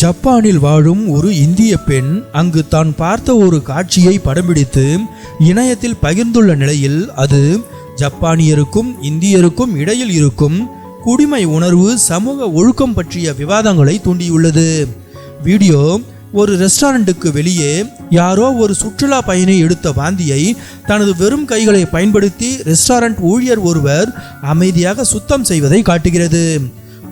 ஜப்பானில் வாழும் ஒரு இந்திய பெண் அங்கு தான் பார்த்த ஒரு காட்சியை படம்பிடித்து இணையத்தில் பகிர்ந்துள்ள நிலையில் அது ஜப்பானியருக்கும் இந்தியருக்கும் இடையில் இருக்கும் குடிமை உணர்வு சமூக ஒழுக்கம் பற்றிய விவாதங்களை தூண்டியுள்ளது. வீடியோ ஒரு ரெஸ்டாரண்ட்டுக்கு வெளியே யாரோ ஒரு சுற்றுலா பயணி எடுத்த வாந்தியை தனது வெறும் கைகளை பயன்படுத்தி ரெஸ்டாரண்ட் ஊழியர் ஒருவர் அமைதியாக சுத்தம் செய்வதை காட்டுகிறது.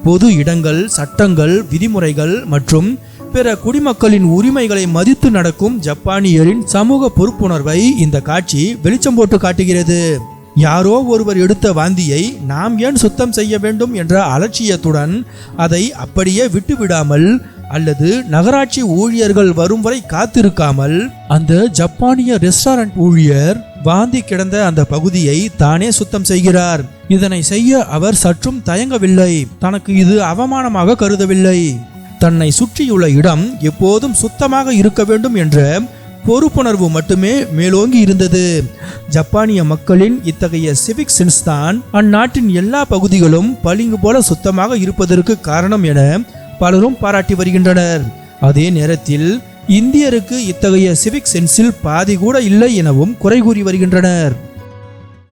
பொது இடங்கள் சட்டங்கள் விதிமுறைகள் மற்றும் பிற குடிமக்களின் உரிமைகளை மதித்து நடக்கும் ஜப்பானியரின் சமூக பொறுப்புணர்வை இந்த காட்சி வெளிச்சம் போட்டு காட்டுகிறது. யாரோ ஒருவர் எடுத்த வாந்தியை நாம் ஏன் சுத்தம் செய்ய வேண்டும் என்ற அலட்சியத்துடன் அதை அப்படியே விட்டுவிடாமல் அல்லது நகராட்சி ஊழியர்கள் வரும் வரை காத்திருக்காமல் அந்த ஜப்பானிய ரெஸ்டாரண்ட் ஊழியர் வாந்தி கிடந்த அந்த பகுதியை தானே சுத்தம் செய்கிறார். இதனை செய்ய அவர் சற்றும் தயங்கவில்லை. தனக்கு இது அவமானமாக கருதவில்லை. தன்னை சுற்றியுள்ள இடம் எப்போதும் சுத்தமாக இருக்க வேண்டும் என்ற பொறுப்புணர்வு மட்டுமே மேலோங்கி இருந்தது. ஜப்பானிய மக்களின் இத்தகைய சிவிக் சென்ஸ் தான் அந்நாட்டின் எல்லா பகுதிகளும் பளிங்கு போல சுத்தமாக இருப்பதற்கு காரணம் என பலரும் பாராட்டி வருகின்றனர். அதே நேரத்தில் இந்தியருக்கு இத்தகைய சிவிக் சென்ஸில் பாதி கூட இல்லை எனவும் குறை கூறி வருகின்றனர்.